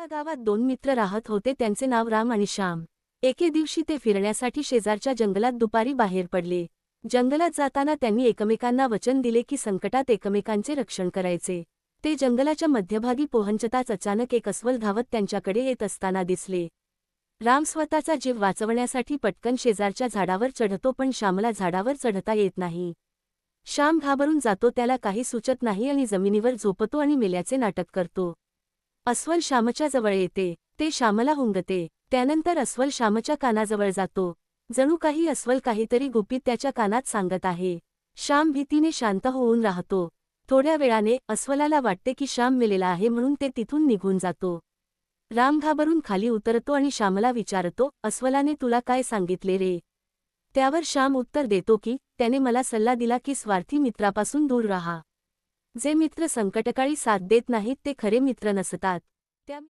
एका गावात दोन मित्र राहत होते. त्यांचे नाव राम आणि श्याम. एके दिवशी ते फिरण्यासाठी शेजारच्या जंगलात दुपारी बाहेर पडले. जंगलात जाताना त्यांनी एकमेकांना वचन दिले की संकटात एकमेकांचे रक्षण करायचे. ते जंगलाच्या मध्यभागी पोहंचताच अचानक एक अस्वल धावत त्यांच्याकडे येत असताना दिसले. राम स्वतःचा जीव वाचवण्यासाठी पटकन शेजारच्या झाडावर चढतो पण श्यामला झाडावर चढता येत नाही. श्याम घाबरून जातो त्याला काही सुचत नाही आणि जमिनीवर झोपतो आणि मेल्याचे नाटक करतो. अस्वल श्यामच्या जवळ येते. ते श्यामला हुंगते. त्यानंतर अस्वल श्यामच्या कानाजवळ जातो. जणू काही अस्वल काहीतरी गुपित त्याच्या कानात सांगत आहे. श्याम भीतीने शांत होऊन राहतो. थोड्या वेळाने अस्वलाला वाटते की श्याम मेलेला आहे म्हणून ते तिथून निघून जातो. राम घाबरून खाली उतरतो आणि श्यामला विचारतो अस्वलाने तुला काय सांगितले रे? त्यावर श्याम उत्तर देतो की त्याने मला सल्ला दिला की स्वार्थी मित्रापासून दूर राहा. जे मित्र संकटकाळी साथ देत नाहीत ते खरे मित्र नसतात. त्या